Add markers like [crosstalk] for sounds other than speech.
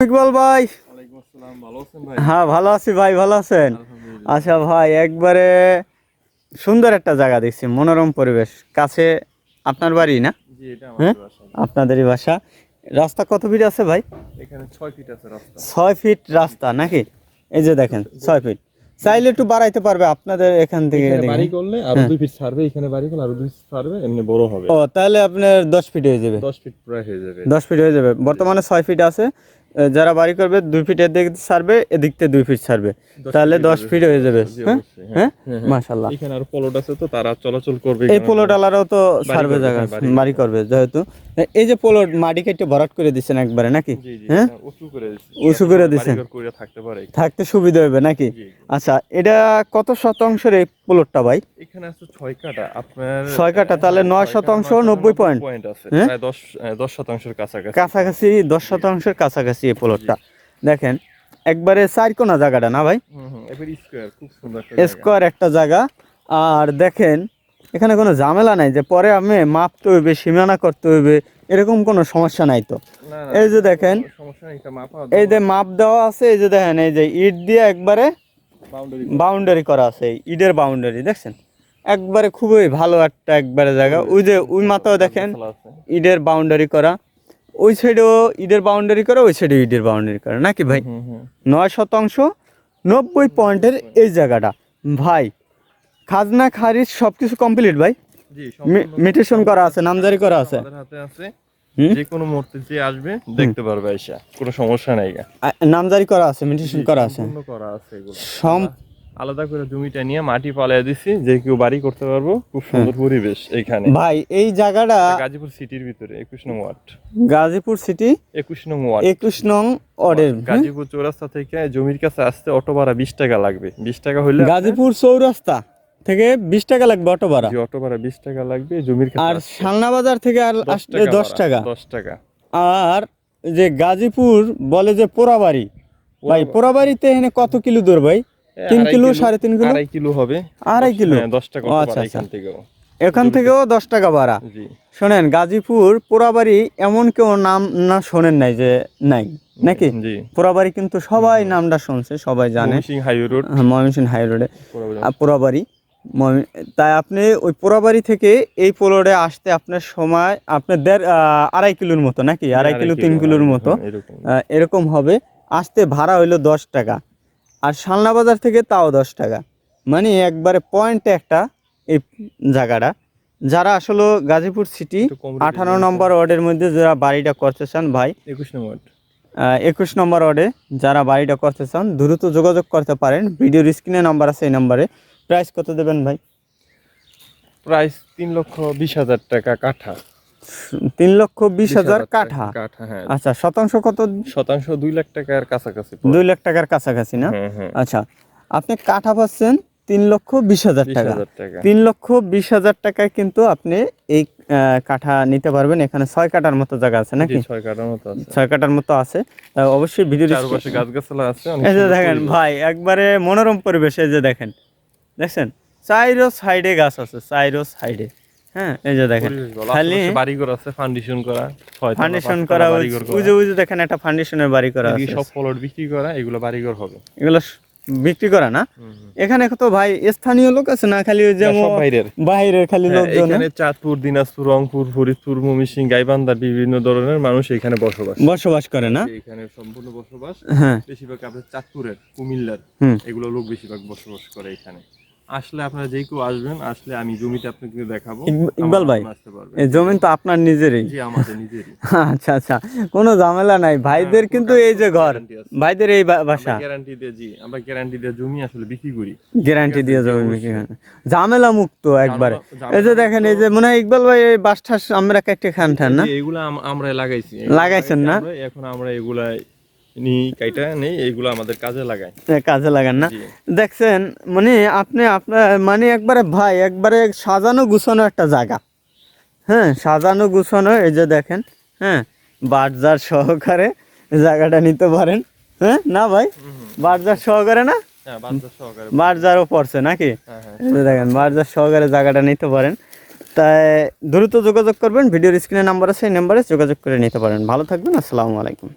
ইকবাল ভাই। হ্যাঁ ভালো আছি ভাই ভালো আছেন? আচ্ছা ভাই একবারে সুন্দর একটা জায়গা দেখছি মনোরম পরিবেশ। কাছে আপনার বাড়ি না? হ্যাঁ? আপনাদেরই বাসা। রাস্তা কত ফিট আছে ভাই? ছয় ফিট রাস্তা। নাকি? এই যে দেখেন ছয় ফিট। চাইলে একটু বাড়াইতে পারবে আপনাদের এখান থেকে বাড়ি করলে আরও দুই ফিট ছাড়বে এখানে বাড়ি করলে আরও দুই ফিট ছাড়বে এমনি বড় হবে। ও তাহলে আপনার দশ ফিট হয়ে যাবে। দশ ফিট প্রায় হয়ে যাবে। দশ ফিট হয়ে যাবে। বর্তমানে ছয় ফিট আছে। যারা বাড়ি করবে দুই ফিট এদিক ছাড়বে এদিক থেকে দুই ফিট ছাড়বে। তাহলে দশ ফিট হয়ে যাবে। হ্যাঁ? হ্যাঁ। হ্যাঁ, হ্যাঁ। মাশাল্লাহ এখানে আরও পলট আছে তো তারা চলাচল করবে এই এখানে। পোলো ডালারও তো সার্ভে করবে, জায়গা বাড়ি করবে যেহেতু। এই যে পোলো মাটি কেটে ভরাট করে দিচ্ছেন একবারে নাকি? হ্যাঁ? উঁচু করে দিছেন। থাকতে পারে থাকতে সুবিধা হবে নাকি। আচ্ছা এটা কত শতাংশের এই পোলটটা ভাই? এখানে আছে ছয় কাটা আপনার ছয় কাঠা, তাহলে হ্যাঁ, নয় ছয় কাঠা, শতাংশ, নয় নব্বই পয়েন্ট। পয়েন্ট আছে? প্রায় দশ আহ, দশ শতাংশের কাছাকাছি। কাছাকাছি দশ শতাংশের কাছাকাছি এই পোলটটা। দেখেন একবারে চার কোনা জায়গাটা না ভাই? এবার স্কোয়ার খুব সুন্দর একটা জায়গা। একটা জায়গা। আর দেখেন এখানে কোনো ঝামেলা নাই যে পরে আমি মাপতে হইবে সীমানা করতে হইবে এরকম কোনো সমস্যা নাই তো। এই যে দেখেন এই যে মাপ দেওয়া আছে এই যে দেখেন এই যে ইট দিয়ে একবারে বাউন্ডারি করা। আছে ইটের বাউন্ডারি দেখছেন? একবারে খুবই ভালো একটা একবারে জায়গা। ওই যে ওই মাথাও দেখেন ইটের বাউন্ডারি করা। ওই সাইডেও ইটের বাউন্ডারি করা ওই সাইডে ইটের বাউন্ডারি করা নাকি ভাই? নয় শতাংশ নব্বই পয়েন্টের এই জায়গাটা। ভাই খাজনা খারিজ সব কিছু কমপ্লিট ভাই মিটেশন করা আছে নামজারি করা আছে। হাতে আছে? যে কোনো মুহূর্তে যে আসবে দেখতে পারবে আইসা কোনো সমস্যা নাই নামজারি করা আছে মিটেশন করা আছে? করা আছে এগুলো। সম আলাদা করে জমিটা নিয়ে মাটি পালিয়ে দিছি যে কেউ বাড়ি করতে পারব খুব সুন্দর পরিবেশ এইখানে ভাই এই জায়গাটা গাজীপুর সিটির ভিতরে একুশ নং ওয়ার্ড। গাজীপুর সিটি? একুশ নং ওয়ার্ড। একুশ নং অর্ডের গাজীপুর চৌরাস্তা থেকে জমির কাছে আসতে অটো ভাড়া বিশ টাকা লাগবে। বিশ টাকা হইলে গাজীপুর চৌরাস্তা? থেকে বিশ টাকা লাগবে অটো ভাড়া। অটো ভাড়া বিশ টাকা লাগবে জমির আর সালনা বাজার থেকে আর আসলে দশ টাকা। দশ টাকা। আর যে গাজীপুর বলে যে পোড়াবাড়ি ভাই পোড়াবাড়িতে এখানে কত কিলো দূর ভাই? তিন কিলো সাড়ে তিন কিলো? আড়াই কিলো হবে। আড়াই কিলো? হ্যাঁ, দশ টাকা আচ্ছা, আচ্ছা। এখান থেকেও। এখান থেকেও দশ টাকা ভাড়া। শোনেন গাজীপুর পোড়াবাড়ি এমন কেউ নাম না শোনেন নাই যে নাই নাকি? পোড়াবাড়ি কিন্তু সবাই নামটা শুনছে সবাই জানে। ময়মনসিংহ রোড। হ্যাঁ, হাই রোডে। পোড়াবাড়ি তাই আপনি ওই পোড়াবাড়ি থেকে এই পোলোডে আসতে আপনার সময় আপনার দেড় আড়াই কিলোর মতো নাকি? আড়াই কিলো তিন কিলোর মতো। এরকম। হবে। আসতে ভাড়া হইল দশ টাকা। আর শালনা বাজার থেকে তাও দশ টাকা। মানে একবারে পয়েন্টে একটা এই জায়গাটা। যারা আসলে গাজীপুর সিটি আঠারো নম্বর ওয়ার্ডের মধ্যে যারা বাড়িটা করতে চান ভাই। একুশ নং ওয়ার্ড। একুশ নম্বর ওয়ার্ডে যারা বাড়িটা করতে চান দ্রুত যোগাযোগ করতে পারেন। ভিডিওর স্ক্রিনে নাম্বার আছে এই নাম্বারে প্রাইস কত দেবেন ভাই? প্রাইস তিন লক্ষ বিশ হাজার টাকা কাঠা। তিন লক্ষ বিশ হাজার কাঠা। হ্যাঁ। আচ্ছা শতাংশ কত? শতাংশ দুই লাখ টাকার কাছাকাছি দুই লাখ টাকার কাছাকাছি না? হ্যাঁ হ্যাঁ। আচ্ছা আপনি কাঠা পাচ্ছেন তিন লক্ষ বিশ হাজার টাকা। তিন লক্ষ বিশ হাজার টাকায় কিন্তু আপনি এই কাঠা নিতে পারবেন। এখানে ছয় কাটার মতো জায়গা আছে নাকি? ছয় কাঠার মতো আছে। ছয় কাটার মতো আছে। অবশ্যই ভিডিও চারপাশে গাছগাছালা আছে এই যে দেখেন ভাই একবারে মনোরম পরিবেশ এই যে দেখেন। দেখছেন? চাইরো সাইডে গাছ আছে চাইরো সাইডে। হ্যাঁ এই যে দেখেন। খালি আশেপাশে বাড়িঘর আছে ফাউন্ডেশন করা ফাউন্ডেশন করা উজে উজে দেখেন একটা ফাউন্ডেশনের বাড়ি করা আছে। সব প্লট বিক্রি করা এগুলো বাড়িঘর হবে। এগুলো বিক্রি করা না। এখানে তো ভাই স্থানীয় লোক আছে না খালি বাইরের। বাইরের খালি হ্যাঁ, লোকজন? এখানে চাঁদপুর দিনাজপুর রংপুর ফরিদপুর ময়মনসিং গাইবান্ধা বিভিন্ন ধরনের মানুষ এখানে বসবাস। বসবাস করে না? এখানে সম্পূর্ণ বসবাস। হ্যাঁ। বেশিরভাগ আপনার চাঁদপুরের কুমিল্লার। এগুলো লোক বেশিরভাগ বসবাস করে এখানে। আসলে আপনারা যে কেউ আসবেন আসলে আমি জমিটা আপনাকে দেখাবো। ইকবাল ভাই। জমিন তো আপনার নিজেরই। জি আমাদের নিজেরই। [laughs] আচ্ছা আচ্ছা কোনো ঝামেলা নাই। ভাইদের হ্যাঁ, কিন্তু এই যে ঘর ভাইদের এই বাসা। গ্যারান্টি দিয়ে জি আমরা গ্যারান্টি দিয়ে জমি আসলে বিক্রি করি। গ্যারান্টি দিয়ে জমি বিক্রি করেন। ঝামেলা মুক্ত একবারে। এই যে দেখেন এই যে মনে হয় ইকবাল ভাই এই বাস ঠাস আমরা কেটে খান ঠান না? এগুলা আমরা লাগাইছি। লাগাইছেন না? এখন আমরা এগুলা কাইটা নেই এগুলো আমাদের কাজে লাগাই কাজে লাগান না। দেখছেন মানে আপনি আপনার মানে একবারে ভাই একবারে সাজানো গুছানো একটা জায়গা। হ্যাঁ সাজানো গুছানো এই যে দেখেন হ্যাঁ বাটজার সহকারে জায়গাটা নিতে পারেন। হ্যাঁ না ভাই? বাটজার সহকারে না? হ্যাঁ বাটজারও পড়ছে নাকি? হ্যাঁ হ্যাঁ। দেখেন বাটজার সহকারে জায়গাটা নিতে পারেন। তাই দ্রুত যোগাযোগ করবেন ভিডিওর স্ক্রিনে নাম্বার আছে এই নাম্বারে যোগাযোগ করে নিতে পারেন। ভালো থাকবেন আসসালামু আলাইকুম।